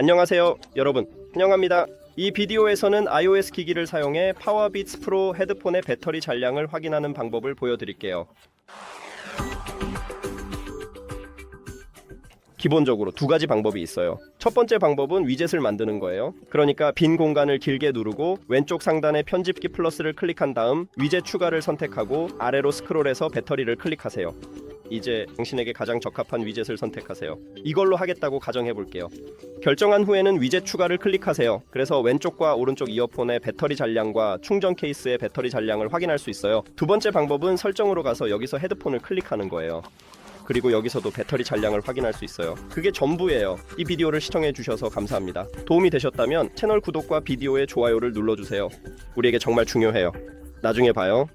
안녕하세요, 여러분. 환영합니다. 이 비디오에서는 iOS 기기를 사용해 파워비츠 프로 헤드폰의 배터리 잔량을 확인하는 방법을 보여드릴게요. 기본적으로 두 가지 방법이 있어요. 첫 번째 방법은 위젯을 만드는 거예요. 그러니까 빈 공간을 길게 누르고 왼쪽 상단의 편집기 플러스를 클릭한 다음 위젯 추가를 선택하고 아래로 스크롤해서 배터리를 클릭하세요. 이제 당신에게 가장 적합한 위젯을 선택하세요. 이걸로 하겠다고 가정해 볼게요. 결정한 후에는 위젯 추가를 클릭하세요. 그래서 왼쪽과 오른쪽 이어폰의 배터리 잔량과 충전 케이스의 배터리 잔량을 확인할 수 있어요. 두 번째 방법은 설정으로 가서 여기서 헤드폰을 클릭하는 거예요. 그리고 여기서도 배터리 잔량을 확인할 수 있어요. 그게 전부예요. 이 비디오를 시청해 주셔서 감사합니다. 도움이 되셨다면 채널 구독과 비디오의 좋아요를 눌러주세요. 우리에게 정말 중요해요. 나중에 봐요.